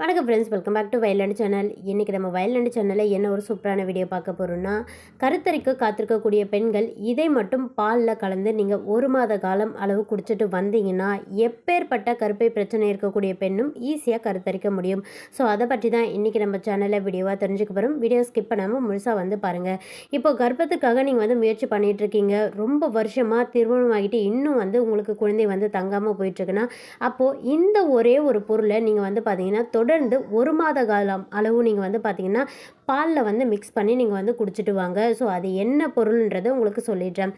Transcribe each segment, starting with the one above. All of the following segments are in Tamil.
வணக்கம் friends welcome back to Vayalandu channel இன்றைக்கி நம்ம வயலாண்டு சேனலில் என்ன ஒரு சூப்பரான வீடியோ பார்க்க போகிறோம்னா கருத்தரிக்க காத்திருக்கக்கூடிய பெண்கள் இதை மட்டும் பாலில் கலந்து நீங்கள் ஒரு மாத காலம் அளவு குடிச்சிட்டு வந்தீங்கன்னா எப்பேற்பட்ட கருப்பை பிரச்சனை இருக்கக்கூடிய பெண்ணும் ஈஸியாக கருத்தரிக்க முடியும். ஸோ அதை பற்றி தான் இன்றைக்கி நம்ம சேனலில் வீடியோவாக தெரிஞ்சுக்க போகிறோம் வீடியோ ஸ்கிப் பண்ணாமல் முழுசாக வந்து பாருங்கள் இப்போ கர்ப்பத்துக்காக நீங்கள் வந்து முயற்சி பண்ணிகிட்ருக்கீங்க இருக்கீங்க. ரொம்ப வருஷமாக திருமணம் ஆகிட்டு இன்னும் வந்து உங்களுக்கு குழந்தை வந்து தங்காமல் போயிட்டுருக்குன்னா அப்போது இந்த ஒரே ஒரு பொருளை நீங்கள் வந்து பார்த்தீங்கன்னா தொடர்ந்து ஒரு மாத காலம் அளவு நீங்கள் வந்து பார்த்தீங்கன்னா பாலில் வந்து மிக்ஸ் பண்ணி நீங்கள் வந்து குடிச்சிட்டு வாங்க. ஸோ அது என்ன பொருள்ன்றதை உங்களுக்கு சொல்லிடுறேன்.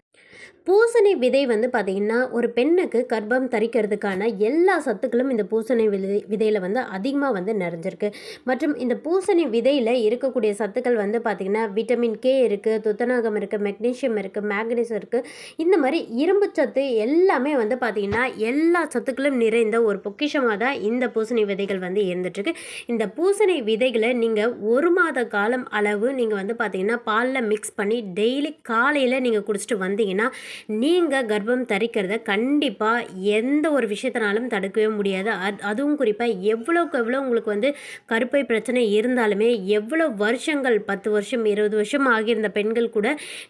பூசணி விதை வந்து பார்த்திங்கன்னா ஒரு பெண்ணுக்கு கர்ப்பம் தரிக்கிறதுக்கான எல்லா சத்துக்களும் இந்த பூசணி விதை விதையில் வந்து அதிகமாக வந்து நிறைஞ்சிருக்கு. மற்றும் இந்த பூசணி விதையில் இருக்கக்கூடிய சத்துக்கள் வந்து பார்த்திங்கன்னா விட்டமின் கே இருக்குது துத்தநாகம் இருக்குது மெக்னீஷியம் இருக்குது மேக்னீஸ் இருக்குது இந்த மாதிரி இரும்பு சத்து எல்லாமே வந்து பார்த்திங்கன்னா எல்லா சத்துக்களும் நிறைந்த ஒரு பொக்கிஷமாக தான் இந்த பூசணி விதைகள் வந்து இருந்துட்டு இருந்துகிட்ருக்கு இந்த பூசணி விதைகளை நீங்கள் ஒரு மாத காலம் அளவு நீங்கள் வந்து பார்த்தீங்கன்னா பாலில் மிக்ஸ் பண்ணி டெய்லி காலையில் நீங்கள் குடிச்சிட்டு வந்தீங்கன்னா நீங்கள் கர்ப்பம் தரிக்கிறத கண்டிப்பாக எந்த ஒரு விஷயத்தினாலும் தடுக்கவே முடியாது. அது அதுவும் குறிப்பாக எவ்வளோக்கு எவ்வளோ உங்களுக்கு வந்து கருப்பை பிரச்சனை இருந்தாலுமே எவ்வளோ வருஷங்கள் பத்து வருஷம் இருபது வருஷம் ஆகியிருந்த பெண்கள் கூட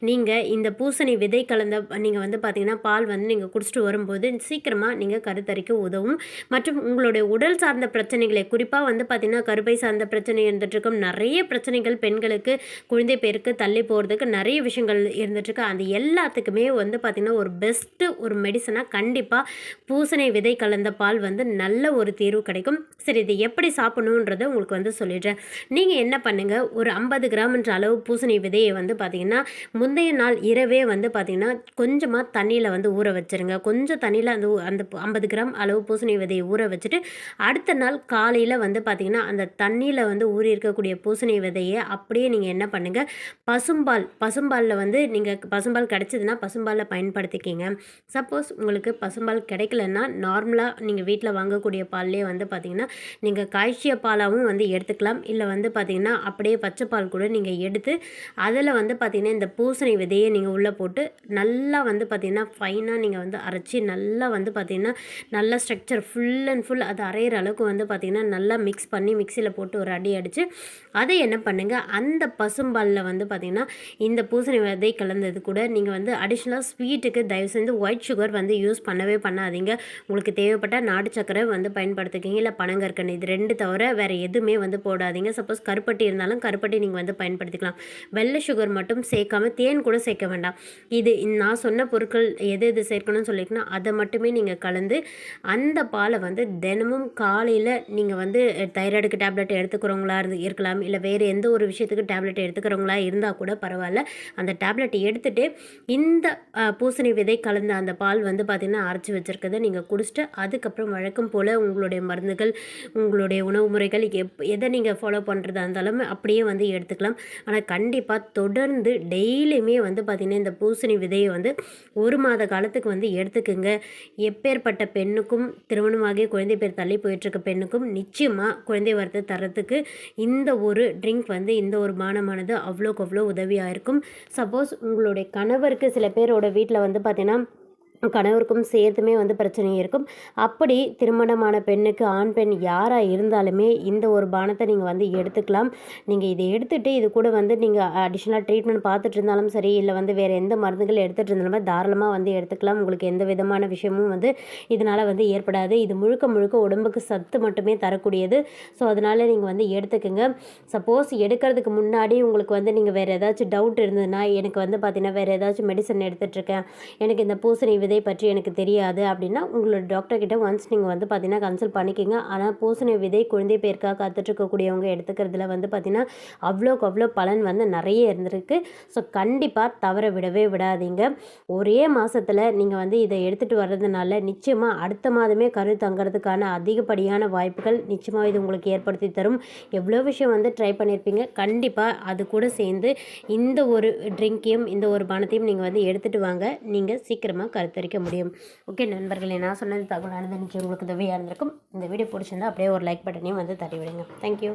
நீங்கள் இந்த பூசணி விதை கலந்த நீங்கள் வந்து பார்த்தீங்கன்னா பால் வந்து நீங்கள் குடிச்சிட்டு வரும்போது சீக்கிரமாக நீங்கள் கருத்தரிக்க உதவும். மற்றும் உங்களுடைய உடல் சார்ந்த பிரச்சனைகளை குறிப்பாக வந்து பார்த்திங்கன்னா கருப்பை சார்ந்த பிரச்சனை இருந்துகிட்ருக்கும் நிறைய பிரச்சனைகள் பெண்களுக்கு குழந்தை பேருக்கு தள்ளி போகிறதுக்கு நிறைய விஷயங்கள் இருந்துகிட்ருக்கு அந்த எல்லாத்துக்குமே வந்து பார்த்திங்கன்னா ஒரு பெஸ்ட்டு ஒரு மெடிசனாக கண்டிப்பாக பூசணி விதை கலந்த பால் வந்து நல்ல ஒரு தீர்வு கிடைக்கும். சரி இது எப்படி சாப்பிடணுன்றதை உங்களுக்கு வந்து சொல்லிடுறேன். நீங்கள் என்ன பண்ணுங்கள் ஒரு ஐம்பது கிராம்ன்ற அளவு பூசணி விதையை வந்து பார்த்திங்கன்னா முந்தைய நாள் இரவே வந்து பார்த்திங்கன்னா கொஞ்சமாக தண்ணியில் வந்து ஊற வச்சுருங்க. கொஞ்சம் தண்ணியில் அந்த அந்த ஐம்பது கிராம் அளவு பூசணி விதையை ஊற வச்சுட்டு அடுத்த நாள் காலையில் வந்து வந்து பார்த்திங்கன்னா அந்த தண்ணியில் வந்து ஊறி இருக்கக்கூடிய பூசணி விதையை அப்படியே நீங்கள் என்ன பண்ணுங்கள் பசும்பால் பசும்பாலில் வந்து நீங்கள் பசும்பால் கிடச்சிதுன்னா பசும்பாலில் பயன்படுத்திக்கிங்க. சப்போஸ் உங்களுக்கு பசும்பால் கிடைக்கலன்னா நார்மலாக நீங்கள் வீட்டில் வாங்கக்கூடிய பால்லே வந்து பார்த்திங்கன்னா நீங்கள் காய்ச்சிய பாலாகவும் வந்து எடுத்துக்கலாம். இல்லை வந்து பார்த்திங்கன்னா அப்படியே பச்சை பால் கூட நீங்கள் எடுத்து அதில் வந்து பார்த்திங்கன்னா இந்த பூசணி விதையை நீங்கள் உள்ளே போட்டு நல்லா வந்து பார்த்திங்கன்னா ஃபைனாக நீங்கள் வந்து அரைச்சி நல்லா வந்து பார்த்திங்கன்னா நல்ல ஸ்ட்ரக்சர் ஃபுல் அண்ட் ஃபுல் அது அரைகிற அளவுக்கு வந்து பார்த்திங்கன்னா நல்லா மிக்ஸ் பண்ணி மிக்சியில் போட்டு ஒரு அடி அடித்து அதை என்ன பண்ணுங்கள் அந்த பசும்பாலில் வந்து பார்த்திங்கன்னா இந்த பூசணி விதை கலந்தது கூட நீங்கள் வந்து அடிஷ்னலாக ஸ்வீட்டுக்கு தயவு செஞ்சு ஒயிட் சுகர் வந்து யூஸ் பண்ணவே பண்ணாதீங்க. உங்களுக்கு தேவைப்பட்ட நாட்டு சக்கரை வந்து பயன்படுத்திக்கிங்க. இல்லை பனங்கற்கண்டு இது ரெண்டு தவிர வேறு எதுவுமே வந்து போடாதீங்க. சப்போஸ் கருப்பட்டி இருந்தாலும் கருப்பட்டி நீங்கள் வந்து பயன்படுத்திக்கலாம். வெள்ளை சுகர் மட்டும் சேர்க்காம தேன் கூட சேர்க்க வேண்டாம். இது நான் சொன்ன பொருட்கள் எது எது சேர்க்கணும்னு சொல்லியிருக்கணும் அதை மட்டுமே நீங்கள் கலந்து அந்த பாலை வந்து தினமும் காலையில் நீங்கள் வந்து தைராய்டுக்கு டேப்லெட் எடுத்துக்கிறவங்களா இருந்து இருக்கலாம். இல்லை வேறு எந்த ஒரு விஷயத்துக்கு டேப்லெட் எடுத்துக்கிறவங்களா இருந்தால் கூட பரவாயில்ல. அந்த டேப்லெட் எடுத்துகிட்டு இந்த பூசணி விதை கலந்த அந்த பால் வந்து பார்த்திங்கன்னா அரைச்சி வச்சுருக்கதை நீங்கள் குடிச்சிட்டு அதுக்கப்புறம் வழக்கம் போல் உங்களுடைய மருந்துகள் உங்களுடைய உணவு முறைகள் எப் எதை நீங்கள் ஃபாலோ பண்ணுறதா இருந்தாலும் அப்படியே வந்து எடுத்துக்கலாம். ஆனால் கண்டிப்பாக தொடர்ந்து டெய்லியுமே வந்து பார்த்திங்கன்னா இந்த பூசணி விதையை வந்து ஒரு மாத காலத்துக்கு வந்து எடுத்துக்குங்க. எப்பேற்பட்ட பெண்ணுக்கும் திருமணமாகிய குழந்தை பேர் தள்ளி போயிட்டுருக்க பெண்ணுக்கும் நிச்சயம் நிச்சயமாக குழந்தை வரத்தை தரத்துக்கு இந்த ஒரு ட்ரிங்க் வந்து இந்த ஒரு பானமானது அவ்வளோக்கு அவ்வளோ உதவியாக இருக்கும். சப்போஸ் உங்களுடைய கணவருக்கு சில பேரோட வீட்டில் வந்து பார்த்திங்கன்னா கணவருக்கும் சேர்த்துமே வந்து பிரச்சனை இருக்கும். அப்படி திருமணமான பெண்ணுக்கு ஆண் பெண் யாராக இருந்தாலுமே இந்த ஒரு பானத்தை நீங்கள் வந்து எடுத்துக்கலாம். நீங்கள் இதை எடுத்துகிட்டு இது கூட வந்து நீங்கள் அடிஷ்னலாக ட்ரீட்மெண்ட் பார்த்துட்டு இருந்தாலும் சரி இல்லை வந்து வேறு எந்த மருந்துகள் எடுத்துகிட்டு இருந்தாலுமே தாராளமாக வந்து எடுத்துக்கலாம். உங்களுக்கு எந்த விதமான விஷயமும் வந்து இதனால் வந்து ஏற்படாது. இது முழுக்க முழுக்க உடம்புக்கு சத்து மட்டுமே தரக்கூடியது. ஸோ அதனால் நீங்கள் வந்து எடுத்துக்கோங்க. சப்போஸ் எடுக்கிறதுக்கு முன்னாடி உங்களுக்கு வந்து நீங்கள் வேறு ஏதாச்சும் டவுட் இருந்ததுன்னா எனக்கு வந்து பார்த்தீங்கன்னா வேறு ஏதாச்சும் மெடிசன் எடுத்துகிட்ருக்கேன் எனக்கு இந்த பூசணி விதை பற்றி எனக்கு தெரியாது அப்படின்னா உங்களோட டாக்டர்கிட்ட ஒன்ஸ் நீங்கள் வந்து பார்த்தீங்கன்னா கன்சல்ட் பண்ணிக்கிங்க. ஆனால் பூசணி விதை குழந்தை பேருக்காக காத்துட்ருக்கக்கூடியவங்க எடுத்துக்கிறதுல வந்து பார்த்திங்கன்னா அவ்வளோக்கு அவ்வளோ பலன் வந்து நிறைய இருந்திருக்கு. ஸோ கண்டிப்பாக தவற விடவே விடாதீங்க. ஒரே மாதத்தில் நீங்கள் வந்து இதை எடுத்துகிட்டு வர்றதுனால நிச்சயமாக அடுத்த மாதமே கரு தங்கிறதுக்கான அதிகப்படியான வாய்ப்புகள் நிச்சயமாக இது உங்களுக்கு ஏற்படுத்தி தரும். எவ்வளோ விஷயம் வந்து ட்ரை பண்ணியிருப்பீங்க கண்டிப்பாக அது கூட சேர்ந்து இந்த ஒரு ட்ரிங்க்கையும் இந்த ஒரு பணத்தையும் நீங்கள் வந்து எடுத்துகிட்டு வாங்க. நீங்கள் சீக்கிரமாக கருத்து தெரிவிக்க முடியும். ஓகே நண்பர்களே நான் சொன்னது தகவலானது நிச்சயம் உங்களுக்கு உதவியாக இருந்திருக்கும். இந்த வீடியோ பிடிச்சிருந்தா அப்படியே ஒரு லைக் பட்டனையும் வந்து தட்டி விடுங்க. தேங்க்யூ